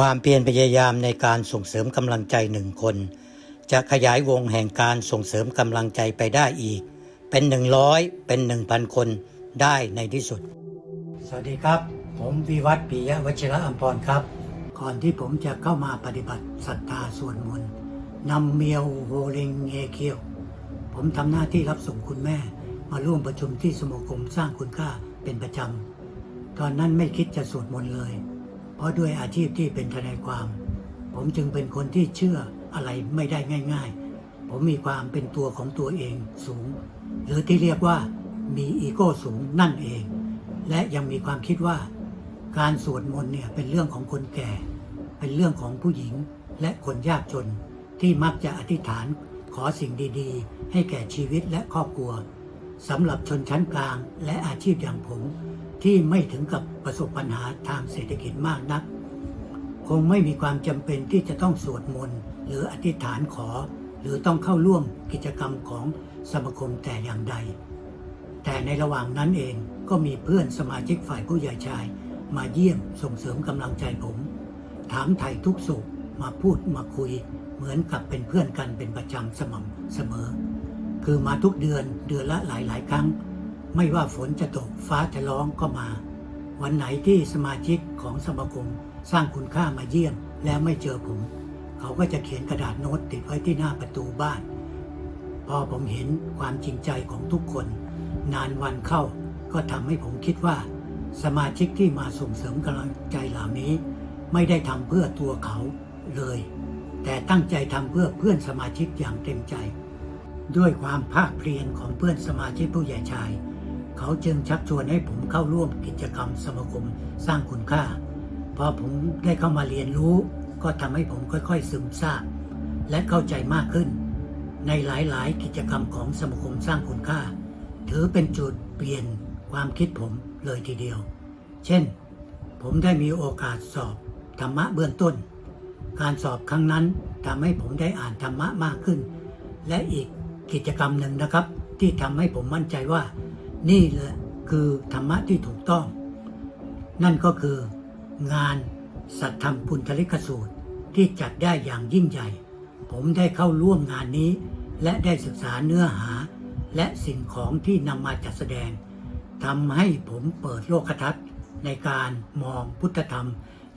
ความเพียรพยายามในการส่งเสริมกำลังใจหนึ่งคน จะขยายวงแห่งการส่งเสริมกำลังใจไปได้อีก เป็นหนึ่งร้อยเป็นหนึ่งพันคนได้ในที่สุด สวัสดีครับ ผมวิวัฒน์ปิยะวชิระอัมพรครับ ก่อนที่ผมจะเข้ามาปฏิบัติศรัทธาส่วนมนต์นำเมียวโฮเลงเงเคียว ผมทำหน้าที่รับส่งคุณแม่ มาร่วมประชุมที่สโมคมสร้างคุณค่าเป็นประจำ ตอนนั้นไม่คิดจะสวดมนต์เลย เพราะด้วยอาชีพที่เป็นทนายความ ผมจึงเป็นคนที่เชื่ออะไรไม่ได้ง่าย ๆ ผมมีความเป็นตัวของตัวเองสูง หรือที่เรียกว่ามีอีโก้สูงนั่นเอง และยังมีความคิดว่า การสวดมนต์เนี่ยเป็นเรื่องของคนแก่ เป็นเรื่องของผู้หญิงและคนยากจน ที่มักจะอธิษฐานขอสิ่งดีๆ ให้แก่ชีวิตและครอบครัวสำหรับชนชั้นกลางและอาชีพอย่างผม ที่ไม่ถึงกับประสบปัญหาทางเศรษฐกิจมากนัก คงไม่มีความจำเป็นที่จะต้องสวดมนต์หรืออธิษฐานขอ หรือต้องเข้าร่วมกิจกรรมของสมาคมแต่อย่างใด แต่ในระหว่างนั้นเองก็มีเพื่อนสมาชิกฝ่ายผู้ใหญ่ชาย มาเยี่ยมส่งเสริมกำลังใจผม ถามไถ่ทุกสุขมาพูดมาคุย เหมือนกับเป็นเพื่อนกันเป็นประจำสม่ำเสมอ คือมาทุกเดือนเดือนละหลายๆครั้ง ไม่ว่าฝนจะตกฟ้าจะร้องก็มา วันไหนที่สมาชิกของสมาคมสร้างคุณค่ามาเยี่ยม แล้วไม่เจอผม เขาก็จะเขียนกระดาษโน้ตติดไว้ที่หน้าประตูบ้าน พอผมเห็นความจริงใจของทุกคน นานวันเข้าก็ทำให้ผมคิดว่า สมาชิกที่มาส่งเสริมกำลังใจเหล่านี้ ไม่ได้ทำเพื่อตัวเขาเลย แต่ตั้งใจทำเพื่อเพื่อนสมาชิกอย่างเต็มใจ ด้วยความภาคเพียรของเพื่อนสมาชิกผู้ใหญ่ชาย เขาจึงชักชวนให้ผมเข้าร่วมกิจกรรมสมาคมสร้างคุณค่า พอผมได้เข้ามาเรียนรู้ ก็ทำให้ผมค่อยๆ ซึมซาบและเข้าใจมากขึ้น ในหลายๆ กิจกรรมของสมาคมสร้างคุณค่า ถือเป็นจุดเปลี่ยนความคิดผมเลยทีเดียว เช่น ผมได้มีโอกาสสอบธรรมะเบื้องต้น การสอบครั้งนั้นทำให้ผมได้อ่านธรรมะมากขึ้น และอีกกิจกรรมหนึ่งนะครับ ที่ทำให้ผมมั่นใจว่า นี่แหละคือธรรมะที่ถูกต้อง นั่นก็คืองานสัตธรรมปุณธลิกสูตรที่จัดได้อย่างยิ่งใหญ่ ผมได้เข้าร่วมงานนี้ และได้ศึกษาเนื้อหา และสิ่งของที่นำมาจัดแสดงทำให้ผมเปิดโลกทัศน์ในการมองพุทธธรรม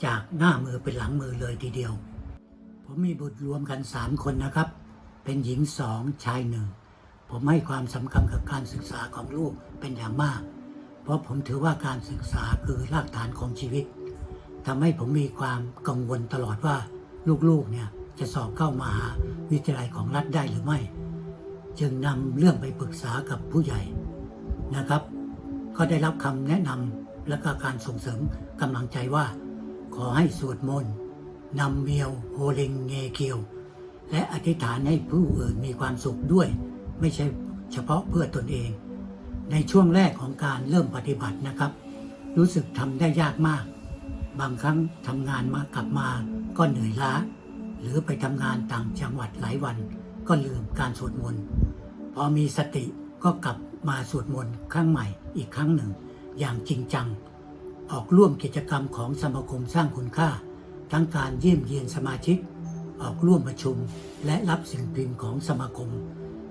จากหน้ามือเป็นหลังมือเลยทีเดียว ผมมีบุตรรวมกันสามคนนะครับ เป็นหญิงสองชายหนึ่ง ผมให้ความสำคัญกับการศึกษาของลูกเป็นอย่างมาก เพราะผมถือว่าการศึกษาคือรากฐานของชีวิตทำให้ผมมีความกังวลตลอดว่าลูกๆเนี่ยจะสอบเข้ามาหาวิทยาลัยของรัฐได้หรือไม่ จึงนำเรื่องไปปรึกษากับผู้ใหญ่นะครับ ก็ได้รับคำแนะนำและก็การส่งเสริมกำลังใจว่า ขอให้สวดมนต์นำเมียวโฮเลงเงเกียว และอธิษฐานให้ผู้อื่นมีความสุขด้วย ไม่ใช่เฉพาะเพื่อตนเอง ในช่วงแรกของการเริ่มปฏิบัตินะครับ รู้สึกทำได้ยากมาก บางครั้งทำงานมากลับมาก็เหนื่อยล้า หรือไปทำงานต่างจังหวัดหลายวัน ก็ลืมการสวดมนต์พอมีสติก็กลับมาสวดมนต์ครั้งใหม่อีกครั้งหนึ่ง อย่างจริงจัง ออกร่วมกิจกรรมของสมาคมสร้างคุณค่า ทั้งการเยี่ยมเยียนสมาชิก ออกร่วมประชุมและรับสิ่งพิมพ์ของสมาคม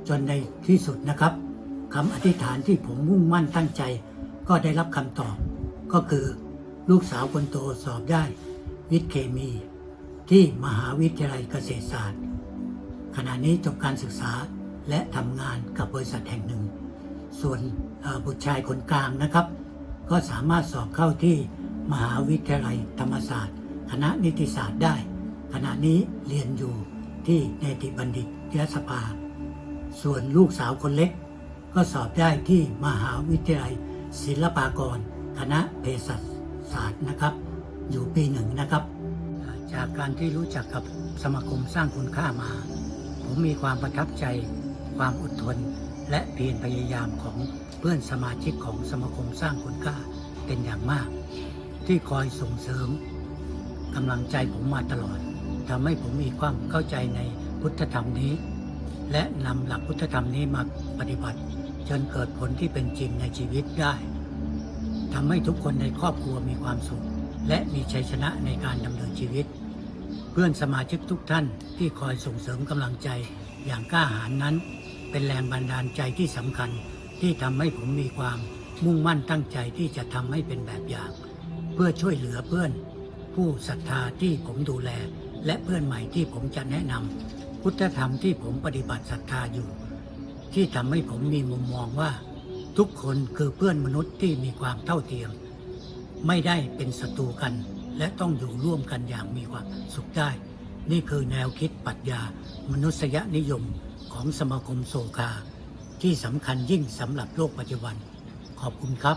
จนในที่สุดนะครับคำอธิษฐานที่ผมมุ่งมั่นตั้งใจ ก็ได้รับคำตอบ ก็คือ ลูกสาวคนโตสอบได้ วิทย์เคมี ที่มหาวิทยาลัยเกษตรศาสตร์ ขณะนี้จบการศึกษาและทำงานกับบริษัทแห่งหนึ่ง ส่วนบุตรชายคนกลางนะครับ ก็สามารถสอบเข้าที่มหาวิทยาลัยธรรมศาสตร์ คณะนิติศาสตร์ได้ ขณะนี้เรียนอยู่ที่เนติบัณฑิตยสภา ส่วนลูกสาวคนเล็ก ก็สอบได้ที่มหาวิทยาลัยศิลปากร คณะเภสัชศาสตร์นะครับ อยู่ปีหนึ่งนะครับ จากการที่รู้จักกับสมาคมสร้างคุณค่ามา ผมมีความประทับใจ ความอดทน และเพียรพยายามของเพื่อนสมาชิกของสมาคมสร้างคุณค่าเป็นอย่างมาก ที่คอยส่งเสริมกำลังใจผมมาตลอดทำให้ผมมีความเข้าใจในพุทธธรรมนี้ และนำหลักพุทธธรรมนี้มาปฏิบัติ จนเกิดผลที่เป็นจริงในชีวิตได้ทำให้ทุกคนในครอบครัวมีความสุข และมีชัยชนะในการดำเนินชีวิต เพื่อนสมาชิกทุกท่านที่คอยส่งเสริมกำลังใจอย่างกล้าหาญนั้น เป็นแรงบันดาลใจที่สำคัญที่ทำให้ผมมีความมุ่งมั่นตั้งใจที่จะทำให้เป็นแบบอย่าง เพื่อช่วยเหลือเพื่อน ผู้ศรัทธาที่ผมดูแล และเพื่อนใหม่ที่ผมจะแนะนำ พุทธธรรมที่ผมปฏิบัติศรัทธาอยู่ ที่ทำให้ผมมีมุมมองว่า ทุกคนคือเพื่อนมนุษย์ที่มีความเท่าเทียม ไม่ได้เป็นศัตรูกัน และต้องอยู่ร่วมกันอย่างมีความสุขได้ นี่คือแนวคิดปรัชญามนุษยนิยมของสมาคมโซคา ที่สำคัญยิ่งสำหรับโลกปัจจุบัน ขอบคุณครับ